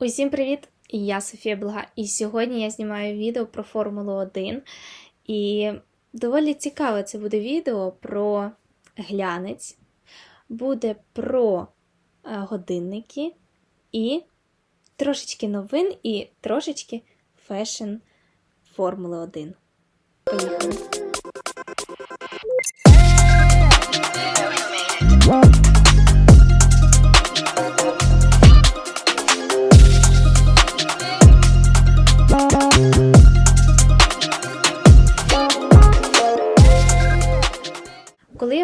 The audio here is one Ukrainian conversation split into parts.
Усім привіт! Я Софія Блага, і сьогодні я знімаю відео про Формулу 1. І доволі цікаве це буде відео про глянець, буде про е, годинники і трошечки новин і трошечки фешн Формули 1. Поїхали!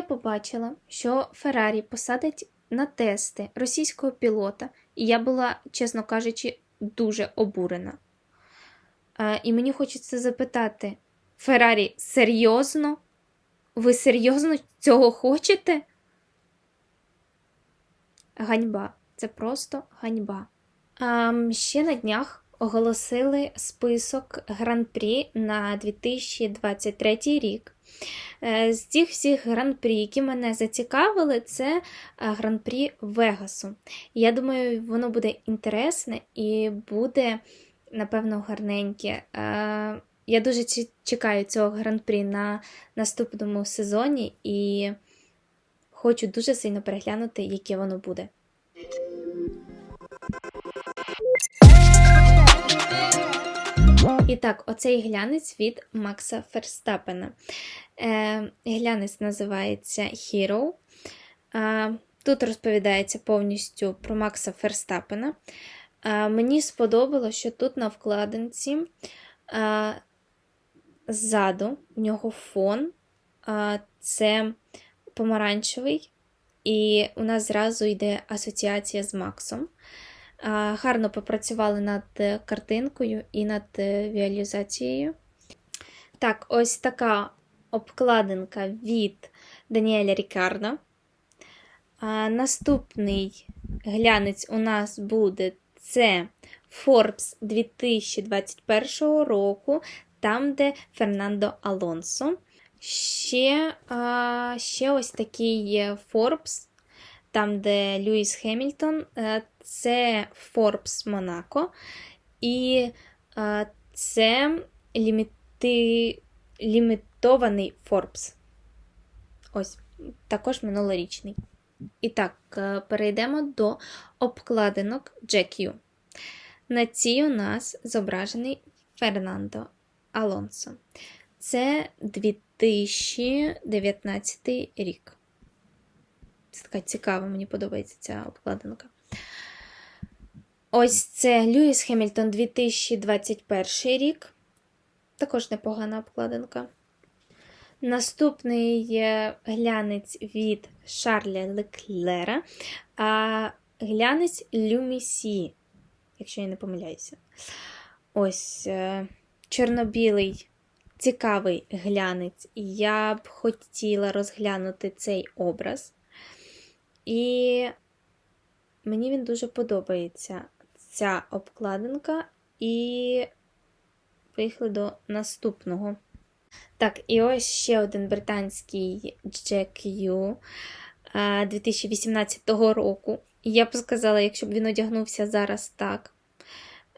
Побачила, що Феррарі посадить на тести російського пілота, і я була, чесно кажучи, дуже обурена. Е, і мені хочеться запитати: Феррарі, серйозно? Ви серйозно цього хочете? Ганьба. Це просто ганьба. А, ще на днях оголосили список гран-прі на 2023 рік. Е, З цих всіх гран-прі, які мене зацікавили, це е, гран-прі Вегасу. Я думаю, воно буде інтересне і буде, напевно, гарненьке. Е, Я дуже чекаю цього гран-прі на наступному сезоні і хочу дуже сильно переглянути, яке воно буде. І так, оцей глянець від Макса Ферстапена. Е, глянець називається Hero. Е, тут розповідається повністю про Макса Ферстапена. Е, мені сподобалося, що тут на вкладинці е, ззаду в нього фон е, це помаранчевий, і у нас зразу йде асоціація з Максом. Гарно попрацювали над е, картинкою і над е, віалізацією. Так, ось така обкладинка від Даніеля Рікардо. Наступний глянець у нас буде це Forbes 2021 року, там, де Фернандо Алонсо. Ще, ще ось такий є Forbes, там, де Льюіс Хемільтон, е, це Forbes Монако. І е, це ліміти... лімітований Forbes. Ось, також минулорічний. І так, е, перейдемо до обкладинок GQ. На цій у нас зображений Фернандо Алонсо. Це 2019 рік. Це така цікава, мені подобається ця обкладинка. Ось це Льюіс Хемільтон 2021 рік. Також непогана обкладинка. Наступний є глянець від Шарля Леклера, а глянець Люмісі, якщо я не помиляюся. Ось е, чорно-білий цікавий глянець. Я б хотіла розглянути цей образ. І мені він дуже подобається ця обкладинка. І поїхали до наступного. Так, і ось ще один британський GQ 2018 року. Я б сказала, якщо б він одягнувся зараз так,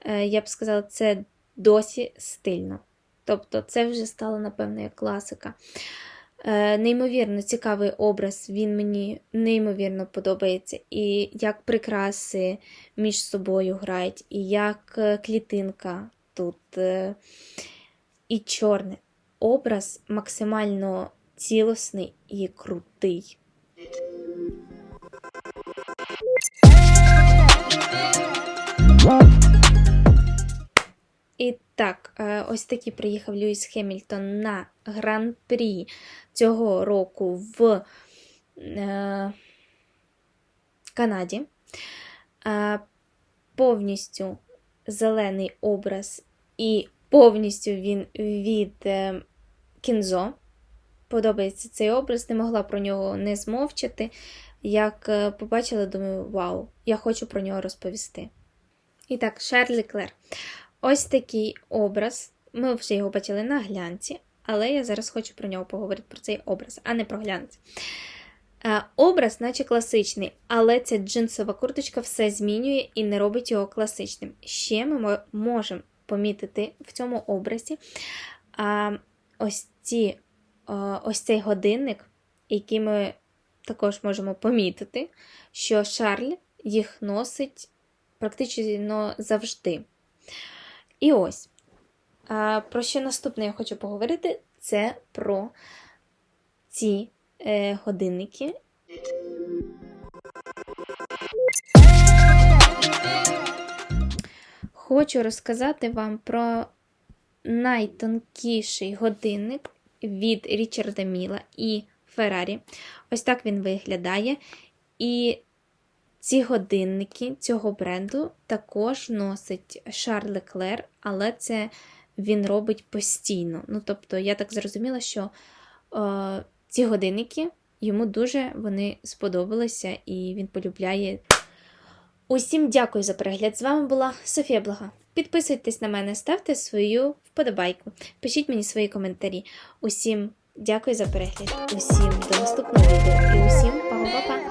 е, я б сказала, це досі стильно. Тобто, це вже стало, напевно, як класика. Е, Неймовірно цікавий образ, він мені неймовірно подобається. І як прикраси між собою грають, і як е, клітинка тут. е, І чорний образ максимально цілісний і крутий. Так, е, ось такий приїхав Льюіс Хемільтон на гран-прі цього року в е, Канаді. Е, повністю зелений образ, і повністю він від Кінзо. Подобається цей образ, не могла про нього не змовчати. Як побачила, думаю, вау, я хочу про нього розповісти. І так, Шарлі Клер. Ось такий образ. Ми вже його бачили на глянці, але я зараз хочу про нього поговорити про цей образ, а не про глянець. Е, Образ, наче класичний, але ця джинсова курточка все змінює і не робить його класичним. Ще ми можемо помітити в цьому образі ось, ці, ось цей годинник, який ми також можемо помітити, що Шарль їх носить практично завжди. І ось. Про що наступне я хочу поговорити, це про ці е, годинники. Хочу розказати вам про найтонкіший годинник від Річарда Міла і Феррарі. Ось так він виглядає. І ці годинники цього бренду також носить Шарль Леклер, але це він робить постійно. Ну, тобто, я так зрозуміла, що е, ці годинники йому дуже вони сподобалися, і він полюбляє. Усім дякую за перегляд. З вами була Софія Блага. Підписуйтесь на мене, ставте свою вподобайку, пишіть мені свої коментарі. Усім дякую за перегляд, усім до наступного відео і усім па-па-па-па!